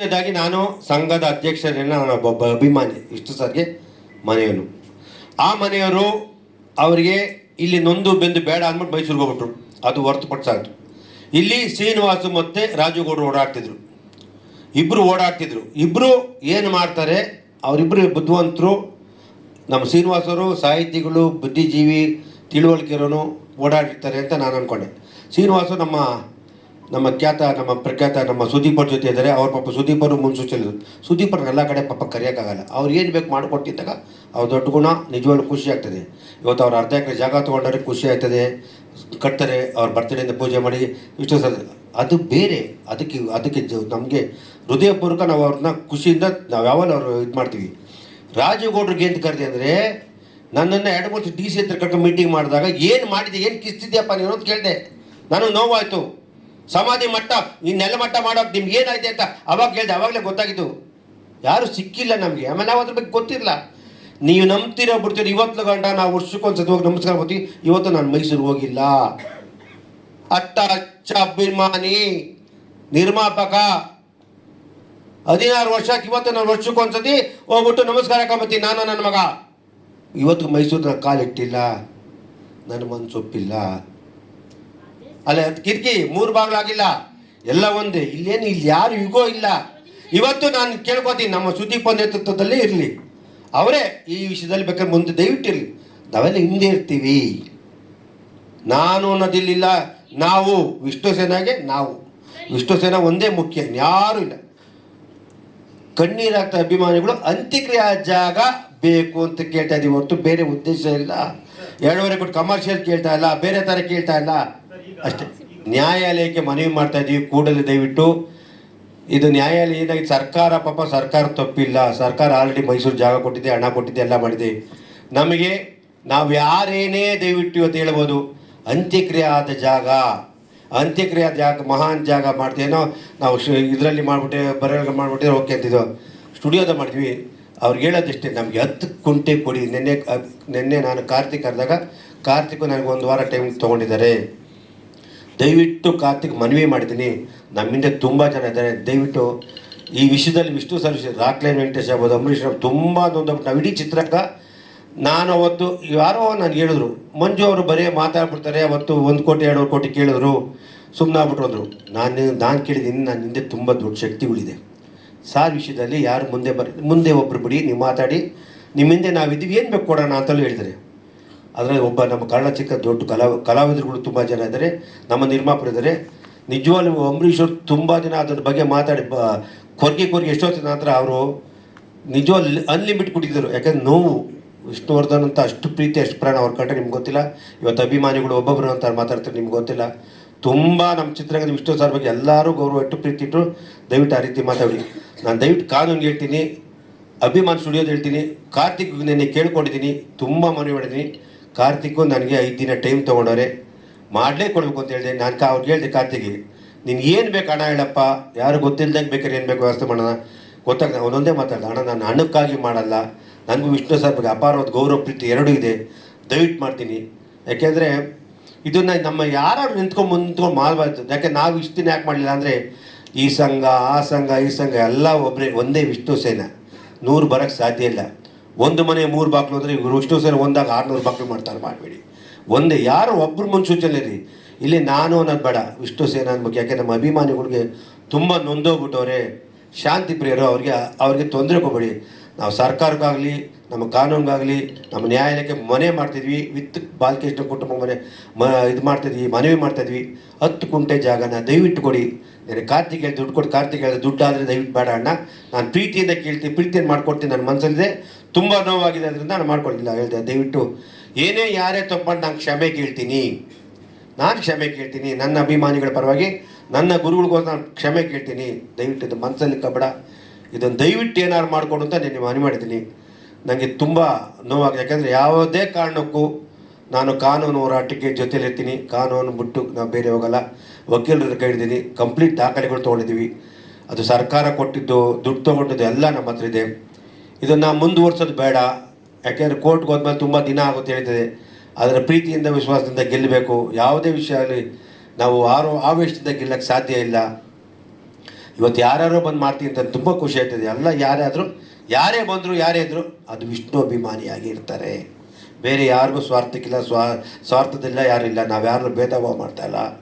ಮೊದಲನೇದಾಗಿ ನಾನು ಸಂಘದ ಅಧ್ಯಕ್ಷರನ್ನ ನಾನು ಒಬ್ಬ ಅಭಿಮಾನಿ, ಇಷ್ಟು ಸರ್ಗೆ ಮನೆಯವನು ಆ ಮನೆಯವರು ಅವರಿಗೆ ಇಲ್ಲಿ ನೊಂದು ಬೆಂದು ಬೇಡ ಅಂದ್ಬಿಟ್ಟು ಮೈಸೂರಿಗೆ ಹೋಗ್ಬಿಟ್ರು. ಅದು ಹೊರತುಪಡಿಸಾಯ್ತು ಇಲ್ಲಿ ಶ್ರೀನಿವಾಸು ಮತ್ತು ರಾಜುಗೌಡರು ಓಡಾಡ್ತಿದ್ರು. ಇಬ್ಬರು ಓಡಾಡ್ತಿದ್ರು. ಇಬ್ಬರು ಏನು ಮಾಡ್ತಾರೆ ಅವರಿಬ್ಬರು ಬುದ್ಧಿವಂತರು, ನಮ್ಮ ಶ್ರೀನಿವಾಸರು, ಸಾಹಿತಿಗಳು, ಬುದ್ಧಿಜೀವಿ, ತಿಳುವಳಿಕೆರೋನು ಓಡಾಡಿರ್ತಾರೆ ಅಂತ ನಾನು ಅಂದ್ಕೊಂಡೆ ಶ್ರೀನಿವಾಸು ನಮ್ಮ ನಮ್ಮ ಖ್ಯಾತ, ನಮ್ಮ ಪ್ರಖ್ಯಾತ, ನಮ್ಮ ಸುದೀಪರ್ ಜೊತೆ ಇದ್ದಾರೆ. ಅವ್ರ ಪಾಪ ಸುದೀಪರು ಮುನ್ಸೂಚನೆ ಸುದೀಪರ್ ಎಲ್ಲ ಕಡೆ ಪಾಪ ಕರೆಯೋಕ್ಕಾಗಲ್ಲ. ಅವ್ರು ಏನು ಬೇಕು ಮಾಡಿಕೊಟ್ಟಿದ್ದಾಗ ಅವ್ರ ದೊಡ್ಡ ಗುಣ ನಿಜವಾಗ್ಲೂ ಖುಷಿ ಆಗ್ತದೆ. ಇವತ್ತು ಅವ್ರು ಅರ್ಧ ಎಕರೆ ಜಾಗ ತೊಗೊಂಡ್ರೆ ಖುಷಿ ಆಗ್ತದೆ. ಕಟ್ತಾರೆ, ಅವ್ರ ಬರ್ತಡೆಯಿಂದ ಪೂಜೆ ಮಾಡಿ ಇಷ್ಟು ಸಲ ಅದು ಬೇರೆ. ಅದಕ್ಕೆ ಅದಕ್ಕೆ ನಮಗೆ ಹೃದಯಪೂರ್ವಕ ನಾವು ಅವ್ರನ್ನ ಖುಷಿಯಿಂದ ನಾವು ಯಾವಾಗ ಅವರು ಇದು ಮಾಡ್ತೀವಿ. ರಾಜಗೌಡ್ರಿಗೆ ಏನು ಕರೆದೆ ಅಂದರೆ, ನನ್ನನ್ನು ಎರಡು ಮೂರು ಡಿ ಸಿ ಹತ್ರ ಕರ್ಕೊಂಡು ಮೀಟಿಂಗ್ ಮಾಡಿದಾಗ ಏನು ಮಾಡಿದೆ, ಏನು ಕಿಸ್ತಿದ್ಯಪ್ಪ ನೀನು ಅಂತ ಕೇಳಿದೆ. ನನಗೆ ನೋವಾಯಿತು. ಸಮಾಧಿ ಮಟ್ಟ, ಈ ನೆಲ ಮಟ್ಟ ಮಾಡೋಕೆ ನಿಮ್ಗೆ ಏನಾಯ್ತು ಅಂತ ಅವಾಗ ಕೇಳಿದೆ ಅವಾಗಲೇ ಗೊತ್ತಾಗಿದ್ದು. ಯಾರು ಸಿಕ್ಕಿಲ್ಲ ನಮಗೆ. ಆಮೇಲೆ ನಾವು ಅದ್ರ ಬಗ್ಗೆ ಗೊತ್ತಿರಲ್ಲ ನೀವು ನಂಬ್ತಿರೋ ಬಿಡ್ತೀರಿ ಇವತ್ತು ಗಂಟ ನಾವು ವರ್ಷಕ್ಕೊಂದ್ಸತಿ ಹೋಗಿ ನಮಸ್ಕಾರ ಬರ್ತೀವಿ ಇವತ್ತು ನಾನು ಮೈಸೂರು ಹೋಗಿಲ್ಲ. ಅಟ್ಟ ಅಚ್ಚ ಅಭಿಮಾನಿ, ನಿರ್ಮಾಪಕ. ಹದಿನಾರು ವರ್ಷಕ್ಕೆ ಇವತ್ತು ನಾನು ವರ್ಷಕ್ಕೊಂದ್ಸತಿ ಹೋಗ್ಬಿಟ್ಟು ನಮಸ್ಕಾರ ಕಂಬತ್ತೀನಿ ನಾನು ನನ್ನ ಮಗ. ಇವತ್ತು ಮೈಸೂರಿನ ಕಾಲಿಟ್ಟಿಲ್ಲ. ನನ್ನ ಮನ್ಸೊಪ್ಪಿಲ್ಲ. ಅಲ್ಲ ಕಿಟಕಿ, ಮೂರು ಬಾಗ್ಲಾಗಿಲ್ಲ. ಎಲ್ಲ ಒಂದೇ. ಇಲ್ಲೇನು, ಇಲ್ಲಿ ಯಾರು ಯುಗೋ ಇಲ್ಲ. ಇವತ್ತು ನಾನು ಕೇಳ್ಕೊತೀನಿ, ನಮ್ಮ ಸುದೀಪ್ ನೇತೃತ್ವದಲ್ಲೇ ಇರಲಿ. ಅವರೇ ಈ ವಿಷಯದಲ್ಲಿ ಬೇಕಾದ್ರೆ ಮುಂದೆ ದಯವಿಟ್ಟು ಇರಲಿ ನಾವೆಲ್ಲ ಹಿಂದೆ ಇರ್ತೀವಿ. ನಾನು ಅನ್ನೋದಿಲ್ಲ ನಾವು, ವಿಷ್ಣು ಸೇನಾಗೆ ನಾವು. ವಿಷ್ಣು ಸೇನಾ ಒಂದೇ ಮುಖ್ಯ ಯಾರೂ ಇಲ್ಲ. ಕಣ್ಣೀರಾಗ್ತಾ ಅಭಿಮಾನಿಗಳು, ಅಂತ್ಯಕ್ರಿಯೆ ಜಾಗ ಬೇಕು ಅಂತ ಕೇಳ್ತಾ ಇದ್ದೀವಿ ಹೊರತು ಬೇರೆ ಉದ್ದೇಶ ಇಲ್ಲ. ಎರಡೂವರೆ ಕೊಟ್ಟು ಕಮರ್ಷಿಯಲ್ ಕೇಳ್ತಾ ಇಲ್ಲ, ಬೇರೆ ಥರ ಕೇಳ್ತಾ ಇಲ್ಲ. ಅಷ್ಟೇ. ನ್ಯಾಯಾಲಯಕ್ಕೆ ಮನವಿ ಮಾಡ್ತಾ ಇದ್ದೀವಿ, ಕೂಡಲೇ ದಯವಿಟ್ಟು. ಇದು ನ್ಯಾಯಾಲಯ ಏನಾಗಿದೆ ಸರ್ಕಾರ ಪಾಪ ಸರ್ಕಾರ ತಪ್ಪಿಲ್ಲ. ಸರ್ಕಾರ ಆಲ್ರೆಡಿ ಮೈಸೂರು ಜಾಗ ಕೊಟ್ಟಿದೆ, ಹಣ ಕೊಟ್ಟಿದೆ, ಎಲ್ಲ ಮಾಡಿದೆ. ನಮಗೆ ನಾವು ಯಾರೇನೇ ದಯವಿಟ್ಟು ಅಂತ ಹೇಳ್ಬೋದು, ಅಂತ್ಯಕ್ರಿಯೆ ಆದ ಜಾಗ, ಅಂತ್ಯಕ್ರಿಯೆ ಆದ ಜಾಗ, ಮಹಾನ್ ಜಾಗ ಮಾಡ್ತೇನೋ ನಾವು ಇದರಲ್ಲಿ ಮಾಡಿಬಿಟ್ಟೆ ಬರವಣಿಗೆ ಮಾಡಿಬಿಟ್ಟೆ ಓಕೆ ಅಂತಿದ್ದೋ ಸ್ಟುಡಿಯೋದ ಮಾಡಿದ್ವಿ. ಅವ್ರಿಗೆ ಹೇಳೋದಿಷ್ಟೇ, ನಮಗೆ ಹತ್ತು ಕುಂಟೆ ಕೊಡಿ. ನಿನ್ನೆ ನಿನ್ನೆ ನಾನು ಕಾರ್ತಿಕ್ ಕರೆದಾಗ, ಕಾರ್ತಿಕ್ ನನಗೆ ಒಂದು ವಾರ ಟೈಮ್ ತೊಗೊಂಡಿದ್ದಾರೆ. ದಯವಿಟ್ಟು ಕಾರ್ತಿಕ್ ಮನವಿ ಮಾಡಿದ್ದೀನಿ. ನಮ್ಮಿಂದ ತುಂಬ ಜನ ಇದ್ದಾರೆ. ದಯವಿಟ್ಟು ಈ ವಿಷಯದಲ್ಲಿ ವಿಷ್ಣು ಸರ್ವಿಸ್ ರಾಕ್ಲೈನ್ ವೆಂಕಟೇಶ್ ಆಗ್ಬೋದು, ಅಂಬರೀಷ್ ಅವ್ರು ತುಂಬ ನೊಂದಬಿಟ್ಟು ನಾವು ಇಡೀ ಚಿತ್ರಕ್ಕ ನಾನು ಅವತ್ತು ಯಾರೋ ನಾನು ಹೇಳಿದ್ರು. ಮಂಜು ಅವರು ಬರೀ ಮಾತಾಡ್ಬಿಡ್ತಾರೆ, ಅವತ್ತು ಒಂದು ಕೋಟಿ ಎರಡು ಕೋಟಿ ಕೇಳಿದ್ರು. ಸುಮ್ಮನೆ ಆಗ್ಬಿಟ್ರು ಅಂದರು. ನಾನು ನಾನು ಕೇಳಿದ್ದೀನಿ ನನ್ನ ಹಿಂದೆ ತುಂಬ ದೊಡ್ಡ ಶಕ್ತಿಗಳಿದೆ. ಸಾರ್ ವಿಷಯದಲ್ಲಿ ಯಾರು ಮುಂದೆ ಬರ ಮುಂದೆ ಒಬ್ಬರು ಬಿಡಿ, ನೀವು ಮಾತಾಡಿ. ನಿಮ್ಮ ಹಿಂದೆ ನಾವಿದ್ದೀವಿ, ಏನು ಬೇಕು ಕೊಡೋಣ ಅಂತಲೂ ಹೇಳಿದ್ದಾರೆ. ಅದರಲ್ಲಿ ಒಬ್ಬ ನಮ್ಮ ಕನ್ನಡ ಚಿಕ್ಕ ದೊಡ್ಡ ಕಲಾ, ಕಲಾವಿದರುಗಳು ತುಂಬ ಜನ ಇದ್ದಾರೆ. ನಮ್ಮ ನಿರ್ಮಾಪಕರು ಇದ್ದಾರೆ ನಿಜವಾಗ್ಲೂ ಅಂಬರೀಷ್ ಅವರು ತುಂಬ ದಿನ ಅದ್ರ ಬಗ್ಗೆ ಮಾತಾಡಿ, ಬ, ಕೊರ್ಗೆ ಕೊರ್ಗೆ ಎಷ್ಟೊತ್ತಿನ ನಂತರ ಅವರು ನಿಜವಾಗ್ಲಿ ಅನ್ಲಿಮಿಟ್ ಕೊಟ್ಟಿದ್ದರು ಯಾಕಂದ್ರೆ ನೋವು, ವಿಷ್ಣುವರ್ಧನ್ ಅಂತ ಅಷ್ಟು ಪ್ರೀತಿ, ಅಷ್ಟು ಪ್ರಾಣ ಅವ್ರ ಕಂಡ್ರೆ ನಿಮ್ಗೆ ಗೊತ್ತಿಲ್ಲ. ಇವತ್ತು ಅಭಿಮಾನಿಗಳು ಒಬ್ಬೊಬ್ಬರು ಅಂತ ಮಾತಾಡ್ತಾರೆ, ನಿಮ್ಗೆ ಗೊತ್ತಿಲ್ಲ. ತುಂಬ ನಮ್ಮ ಚಿತ್ರರಂಗದ ವಿಷ್ಣು ಸರ್ ಬಗ್ಗೆ ಎಲ್ಲರೂ ಗೌರವ ಇಟ್ಟು ಪ್ರೀತಿ ಇಟ್ಟು ದಯವಿಟ್ಟು ಆ ರೀತಿ ಮಾತಾಡಿ. ನಾನು ದಯವಿಟ್ಟು ಕಾನೂನು ಹೇಳ್ತೀನಿ, ಅಭಿಮಾನ್ ಸ್ಟುಡಿಯೋದು ಹೇಳ್ತೀನಿ, ಕಾರ್ತಿಕ್ ನೆನ್ನೆ ಕೇಳ್ಕೊಂಡಿದ್ದೀನಿ, ತುಂಬ ಮನವಿ ಮಾಡಿದ್ದೀನಿ. ಕಾರ್ತಿಕ್ಕು ನನಗೆ ಐದು ದಿನ ಟೈಮ್ ತೊಗೊಂಡವ್ರೆ. ಮಾಡಲೇ ಕೊಡಬೇಕು ಅಂತ ಹೇಳಿದೆ. ನಾನು ಕಾ ಅವ್ರಿಗೆ ಹೇಳಿದೆ ಕಾರ್ತಿಕ್ಗೆ, ನಿನ್ಗೆ ಏನು ಬೇಕು ಹಣ ಹೇಳಪ್ಪ? ಯಾರು ಗೊತ್ತಿಲ್ಲದಂಗೆ ಬೇಕಾದ್ರೆ ಏನು ಬೇಕು ವ್ಯವಸ್ಥೆ ಮಾಡೋಣ? ಗೊತ್ತಾಗ ಅವನೊಂದೇ ಮಾತಾಡ್ದ. ಹಣ ನಾನು ಹಣಕ್ಕಾಗಿ ಮಾಡಲ್ಲ. ನನಗೂ ವಿಷ್ಣು ಸರ್ ಬಗ್ಗೆ ಅಪಾರವಾದ ಗೌರವ, ಪ್ರೀತಿ ಎರಡೂ ಇದೆ. ದಯವಿಟ್ಟು ಮಾಡ್ತೀನಿ. ಯಾಕೆಂದರೆ, ಇದನ್ನು ನಮ್ಮ ಯಾರು ನಿಂತ್ಕೊಂಡು ನಿಂತ್ಕೊಂಡು ಮಾಡಬಾರ್ದು. ಯಾಕೆ, ನಾವು ಇಷ್ಟು ದಿನ ಯಾಕೆ ಮಾಡಲಿಲ್ಲ ಅಂದರೆ, ಈ ಸಂಘ, ಆ ಸಂಘ, ಈ ಸಂಘ ಎಲ್ಲ ಒಬ್ಬರೇ ಒಂದೇ ವಿಷ್ಣು ಸೇನೆ. ನೂರು ಬರೋಕ್ಕೆ ಸಾಧ್ಯ ಇಲ್ಲ. ಒಂದು ಮನೆ ಮೂರು ಬಾಕ್ಲು ಅಂದರೆ ಇವರು ಇಷ್ಟು ಸೇರಿ ಒಂದಾಗ ಆರುನೂರು ಬಾಕ್ಲು ಮಾಡ್ತಾರೆ, ಮಾಡಬೇಡಿ. ಒಂದು ಯಾರು ಒಬ್ಬರು ಮುನ್ಸೂಚನೆ ರೀ ಇಲ್ಲಿ ನಾನು ಅನ್ನೋದು ಬೇಡ. ವಿಷ್ಣು ಸೇನ ಅನ್ಬೇಕು. ಯಾಕೆ ನಮ್ಮ ಅಭಿಮಾನಿಗಳಿಗೆ ತುಂಬ ನೊಂದೋಗ್ಬಿಟ್ಟವ್ರೆ. ಶಾಂತಿ ಪ್ರಿಯರು, ಅವ್ರಿಗೆ ಅವ್ರಿಗೆ ತೊಂದರೆ ಕೊಬೇಡಿ ನಾವು ಸರ್ಕಾರಕ್ಕಾಗಲಿ, ನಮ್ಮ ಕಾನೂನಿಗಾಗಲಿ, ನಮ್ಮ ನ್ಯಾಯಾಲಯಕ್ಕೆ ಮನೆ ಮಾಡ್ತಿದ್ವಿ. ವಿತ್ ಬಾಲಕೃಷ್ಣ ಕುಟುಂಬ ಮನೆ, ಮ, ಇದು ಮಾಡ್ತಿದ್ವಿ, ಮನವಿ ಮಾಡ್ತಾಯಿದ್ವಿ ಹತ್ತು ಕುಂಟೆ ಜಾಗನ ದಯವಿಟ್ಟು ಕೊಡಿ. ನನಗೆ ಕಾರ್ತಿಕ್ ದುಡ್ಡು ಕೊಡಿ. ಕಾರ್ತಿಕ್ ಹೇಳಿದ್ರೆ ದುಡ್ಡಾದರೆ ದಯವಿಟ್ಟು ಬೇಡ ಅಣ್ಣ. ನಾನು ಪ್ರೀತಿಯಿಂದ ಕೇಳ್ತೀನಿ ಪ್ರೀತಿಯನ್ನು ಮಾಡ್ಕೊಡ್ತೀನಿ. ನನ್ನ ಮನಸ್ಸಲ್ಲಿದೆ ತುಂಬ ನೋವಾಗಿದೆ ಅದರಿಂದ ನಾನು ಮಾಡ್ಕೊಳ್ತಿಲ್ಲ ಹೇಳಿದೆ, ದಯವಿಟ್ಟು ಏನೇ ಯಾರೇ ತಪ್ಪಂಡು ನಾನು ಕ್ಷಮೆ ಕೇಳ್ತೀನಿ. ನಾನು ಕ್ಷಮೆ ಕೇಳ್ತೀನಿ, ನನ್ನ ಅಭಿಮಾನಿಗಳ ಪರವಾಗಿ ನನ್ನ ಗುರುಗಳಿಗೋಸ್ಕರ ನಾನು ಕ್ಷಮೆ ಕೇಳ್ತೀನಿ. ದಯವಿಟ್ಟು ಇದು ಮನಸ್ಸಲ್ಲಿ ಕಬಡ ಇದನ್ನು ದಯವಿಟ್ಟು ಏನಾರು ಮಾಡಿಕೊಡು ಅಂತ ನಾನು ಮನವಿ ಮಾಡಿದ್ದೀನಿ. ನನಗೆ ತುಂಬ ನೋವಾಗಿದೆ, ಯಾಕೆಂದರೆ ಯಾವುದೇ ಕಾರಣಕ್ಕೂ ನಾನು ಕಾನೂನು ಹೋರಾಟಕ್ಕೆ ಜೊತೆಲಿರ್ತೀನಿ ಕಾನೂನು ಬಿಟ್ಟು ನಾವು ಬೇರೆ ಹೋಗಲ್ಲ. ವಕೀಲರ ಕೈ ಕಂಪ್ಲೀಟ್ ದಾಖಲೆಗಳು ತೊಗೊಂಡಿದ್ದೀವಿ. ಅದು ಸರ್ಕಾರ ಕೊಟ್ಟಿದ್ದು, ದುಡ್ಡು ತೊಗೊಂಡಿದ್ದು ಎಲ್ಲ ನಮ್ಮ ಹತ್ರ ಇದೆ. ಇದನ್ನು ಮುಂದುವರ್ಸೋದು ಬೇಡ. ಯಾಕೆಂದರೆ ಕೋರ್ಟ್ಗೆ ಹೋದ್ಮೇಲೆ ತುಂಬ ದಿನ ಆಗುತ್ತೆ ಹೇಳ್ತದೆ. ಅದರ ಪ್ರೀತಿಯಿಂದ, ವಿಶ್ವಾಸದಿಂದ ಗೆಲ್ಲಬೇಕು. ಯಾವುದೇ ವಿಷಯ ಆಗಲಿ ನಾವು ಆರೋ, ಆವೇಶದಿಂದ ಗೆಲ್ಲಕ್ಕೆ ಸಾಧ್ಯ ಇಲ್ಲ. ಇವತ್ತು ಯಾರ್ಯಾರೋ ಬಂದು ಮಾಡ್ತೀನಿ ಅಂತ ತುಂಬ ಖುಷಿ ಆಯ್ತದೆ ಎಲ್ಲ ಯಾರಾದರೂ ಯಾರೇ ಬಂದರು, ಯಾರೇ ಇದ್ದರು ಅದು ವಿಷ್ಣು ಅಭಿಮಾನಿಯಾಗಿ ಇರ್ತಾರೆ. ಬೇರೆ ಯಾರಿಗೂ ಸ್ವಾರ್ಥಕ್ಕಿಲ್ಲ, ಸ್ವಾ, ಸ್ವಾರ್ಥದಿಲ್ಲ, ಯಾರಿಲ್ಲ. ನಾವು ಯಾರನ್ನು ಭೇದ ಭಾವ ಮಾಡ್ತಾ ಇಲ್ಲ.